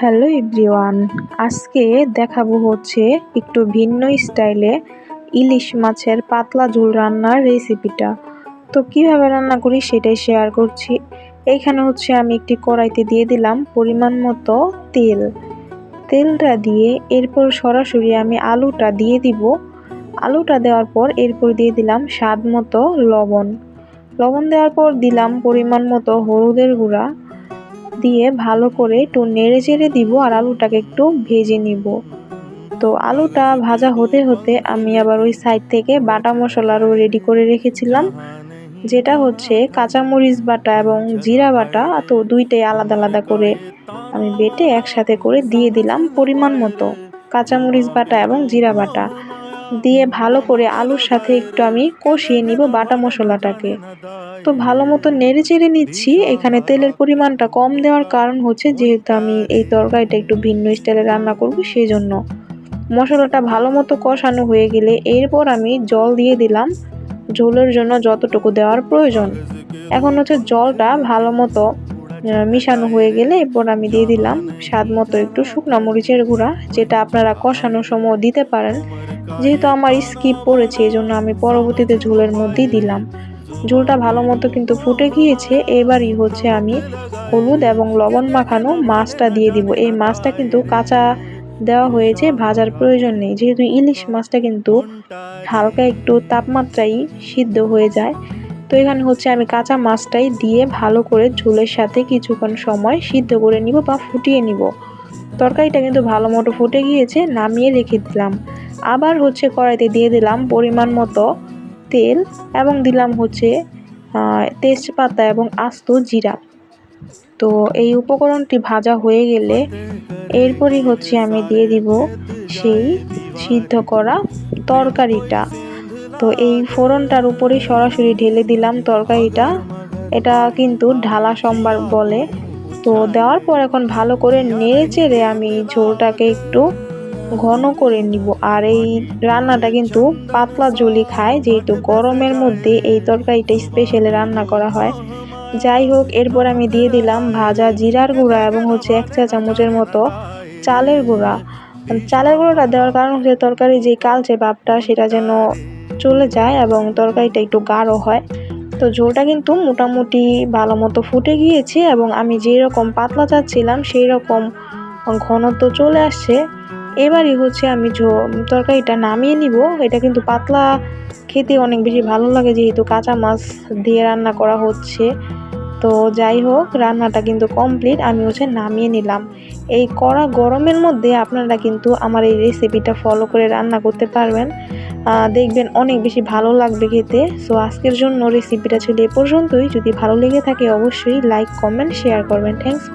Hello everyone, আজকে দেখাবো হচ্ছে একটু ভিন্ন স্টাইলে ইলিশ মাছের পাতলা ঝোল রান্নার রেসিপিটা। তো কীভাবে রান্না করি সেটাই শেয়ার করছি। এইখানে হচ্ছে আমি একটি কড়াইতে দিয়ে দিলাম পরিমাণ মতো তেল। তেলটা দিয়ে এরপর সরাসরি আমি আলুটা দিয়ে দিব। আলুটা দেওয়ার পর এরপর দিয়ে দিলাম স্বাদ মতো লবণ। লবণ দেওয়ার পর দিলাম পরিমাণ মতো হলুদের গুঁড়া। দিয়ে ভালো করে একটু নেড়ে চেড়ে দিব আর আলুটাকে একটু ভেজে নিব। তো আলুটা ভাজা হতে হতে আমি আবার ওই সাইড থেকে বাটা মশলারও রেডি করে রেখেছিলাম। যেটা হচ্ছে কাঁচামরিচ বাটা এবং জিরা বাটা, তো দুইটাই আলাদা আলাদা করে আমি বেটে একসাথে করে দিয়ে দিলাম পরিমাণ মতো। কাঁচামরিচ বাটা এবং জিরা বাটা। দিয়ে ভালো করে আলুর সাথে একটু আমি কষিয়ে নিব বাটা মশলাটাকে। তো ভালো মতো নেড়ে চেড়ে নিচ্ছি। এখানে তেলের পরিমাণটা কম দেওয়ার কারণ হচ্ছে যেহেতু আমি এই তরকারিটা একটু ভিন্ন স্টাইলে রান্না করব সেই জন্য মশলাটা ভালো মতো কষানো হয়ে গেলে এরপর আমি জল দিয়ে দিলাম। ঝোলের জন্য যতটুকু দেওয়ার প্রয়োজন। এখন হচ্ছে জলটা ভালো মতো মিশানো হয়ে গেলে এরপর আমি দিয়ে দিলাম স্বাদ মতো একটু শুকনো মরিচের গুঁড়া, যেটা আপনারা কষানোর সময় দিতে পারেন। যেহেতু আমার স্কিপ পড়েছে এই জন্য আমি পরবর্তীতে ঝোলের মধ্যেই দিলাম। ঝোলটা ভালো মতো কিন্তু ফুটে গিয়েছে, এবারই হচ্ছে আমি হলুদ এবং লবণ মাখানো মাছটা দিয়ে দিব। এই মাছটা কিন্তু কাঁচা দেওয়া হয়েছে, ভাজার প্রয়োজন নেই। যেহেতু ইলিশ মাছটা কিন্তু হালকা একটু তাপমাত্রায় সিদ্ধ হয়ে যায়, তো এখানে হচ্ছে আমি কাঁচা মাছটাই দিয়ে ভালো করে ঝোলের সাথে কিছুক্ষণ সময় সিদ্ধ করে নিব বা ফুটিয়ে নিব। তরকারিটা কিন্তু ভালো মতো ফুটে গিয়েছে, নামিয়ে রেখে দিলাম। আবার হচ্ছে কড়াইতে দিয়ে দিলাম পরিমাণ মতো তেল এবং দিলাম হচ্ছে তেজপাতা এবং আস্ত জিরা। তো এই উপকরণটি ভাজা হয়ে গেলে এরপরই হচ্ছে আমি দিয়ে দিব সেই সিদ্ধ করা তরকারিটা। তো এই ফোড়নটার উপরেই সরাসরি ঢেলে দিলাম তরকারিটা। এটা কিন্তু ঢালা সম্বার বলে। তো দেওয়ার পর এখন ভালো করে নেড়ে চেড়ে আমি ঝোলটাকে একটু ঘন করে নিব। আর এই রান্নাটা কিন্তু পাতলা জলি খায়, যেহেতু গরমের মধ্যে এই তরকারিটা স্পেশালি রান্না করা হয়। যাই হোক, এরপর আমি দিয়ে দিলাম ভাজা জিরার গুঁড়া এবং হচ্ছে এক চা চামচের মতো চালের গুঁড়া। চালের গুঁড়োটা দেওয়ার কারণ হচ্ছে তরকারি যে কালচে ভাবটা সেটা যেন চলে যায় এবং তরকারিটা একটু গাঢ় হয়। তো ঝোলটা কিন্তু মোটামুটি ভালো মতো ফুটে গিয়েছে এবং আমি যেরকম পাতলা চাচ্ছিলাম সেই রকম ঘনত্ব চলে আসছে। এবারই হচ্ছে আমি তরকারিটা নামিয়ে নিব। এটা কিন্তু পাতলা, খেতে অনেক বেশি ভালো লাগে যেহেতু কাঁচা মাছ দিয়ে রান্না করা হচ্ছে। তো যাই হোক, রান্নাটা কিন্তু কমপ্লিট আমি হচ্ছে নামিয়ে নিলাম। এই কড়া গরমের মধ্যে আপনারা কিন্তু আমার এই রেসিপিটা ফলো করে রান্না করতে পারবেন। দেখবেন অনেক বেশি ভালো লাগবে খেতে। সো আজকের জন্য রেসিপিটা ছিল এ পর্যন্তই। যদি ভালো লেগে থাকে, অবশ্যই লাইক কমেন্ট শেয়ার করবেন। থ্যাংকস